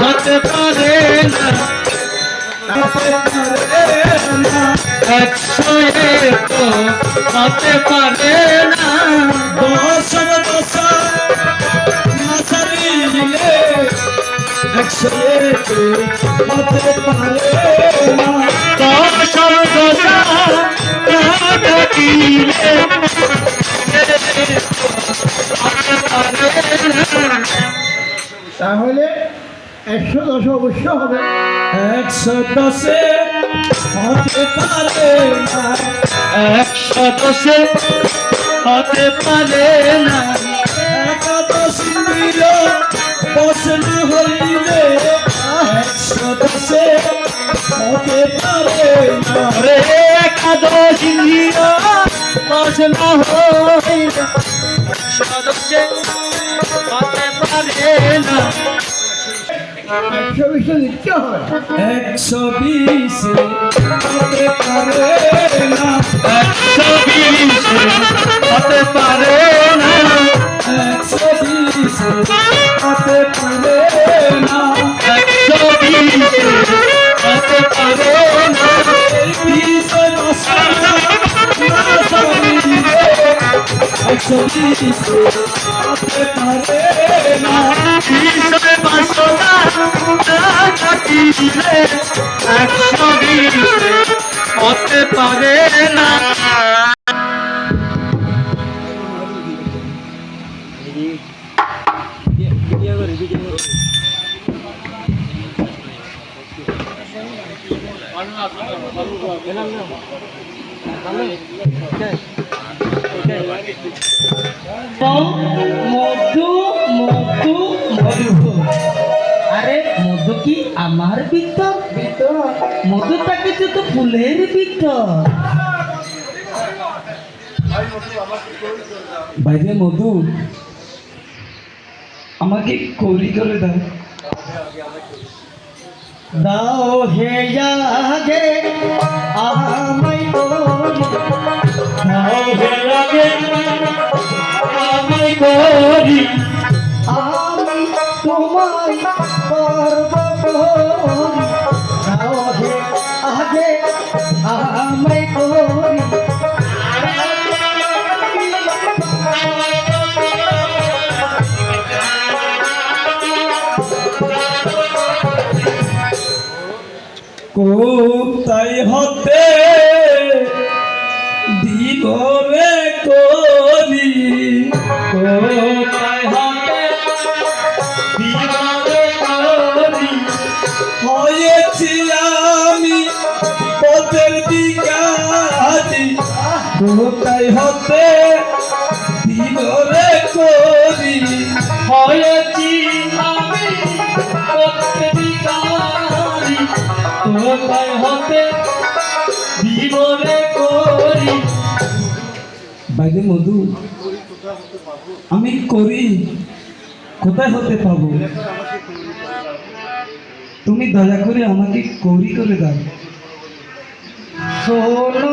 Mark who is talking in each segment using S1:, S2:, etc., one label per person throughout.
S1: হতে পারে না একশো তো হতে পারে না
S2: দশ দশ মাসারি একশো হতে পারে তাহলে একশো দশ অবশ্য হবে। একশো দশে হতে পারে না।
S1: একশো দশে হতে পারে না।
S2: একাদশ মিল প্রশ্ন হইলে একশো দশে হতে পারে না।
S1: রে একাদশ বসন হইল সদস্যে হতে পারে না
S2: একশো বিশে নিতে হবে একশো বিশ হতে পারে না
S1: একশো বিশ হতে পারে না
S2: একশো বিশ হতে পারে না
S1: একশো বিশ হতে পারে না
S2: বিশ, একশো বিশ।
S1: একশো বিশ হতে পারে না।
S3: মধু মধু মধু। কি? আমার ভিতর? মধুটাকে তো ফুলের ভিতর। বাইরে মধু আমাকে করি করে দাও। দাও হে আগে আমায় করি দাও হে আগে
S1: আমি করি
S3: আমি তোমায় করব। করি
S2: কোথায় হতে দিবরে করি। কোথায় হতে দিবরে করি? হয়েছি আমি পথের হতে করি। বাইরে মধু আমি করি কোথায় হতে পাবো? তুমি দয়া করে আমাকে করি করে দাও।
S3: শোনো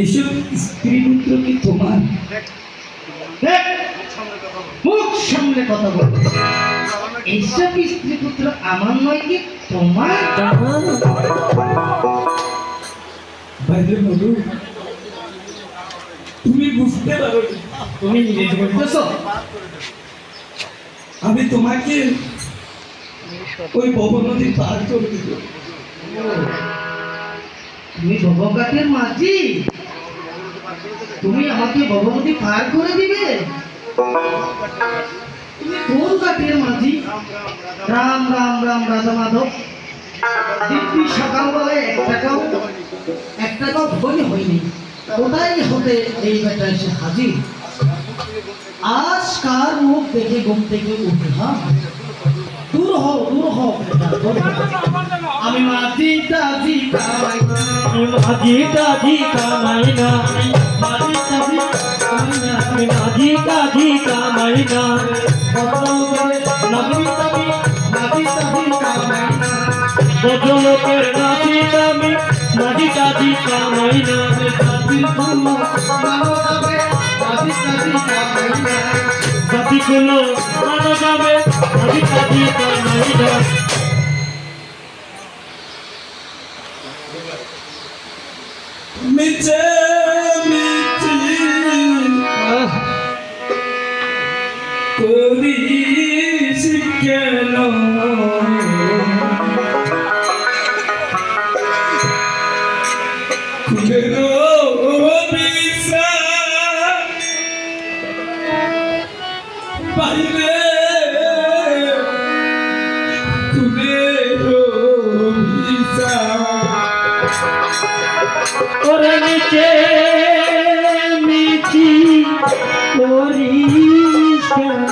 S2: এসব স্ত্রী পুত্র কি তোমার
S3: মুখ সামনে কথা বল। এইসব স্ত্রী পুত্র আমার নয় কি তোমার?
S2: বাইরে বলু। তুমি বুঝতে পারো
S3: তুমি ইংরেজি বলতেছ
S2: আমি তোমাকে ওই ভবন নদী পার করে দিব।
S3: তুমি ভবঘাটের মাঝি। তুমি আমাকে ভবনদী পার করে দিবে। তুমি কোন মাঝি। রাম রাম রাম রাধা মাধব। হয়নি। কোথায় হতে এই বেটা এসে হাজির? আজ কার মুখ দেখে ঘুম থেকে উঠলাম? দূর হও দূর হও। আমি মাঝি তাজি কামাই না।
S1: মাঝি কাজি কামাই না
S3: মাঝি তাজি কামাই না।
S1: আমি মাঝি কাজি কামাই না
S3: বদল করে নামি তামি, মাঝি তাজি কামাই না।
S1: কত লোকের নাচি আমি মাঝি কাজি কামাই না
S3: যাবে, মাঝি তাজি কামাই না।
S1: জাতি গুলো মানো যাবে মাঝি কাজি কামাই না
S2: মিছে করিস কেন? খুলেরো
S1: ওরে নিচে মিছি করিস কেন?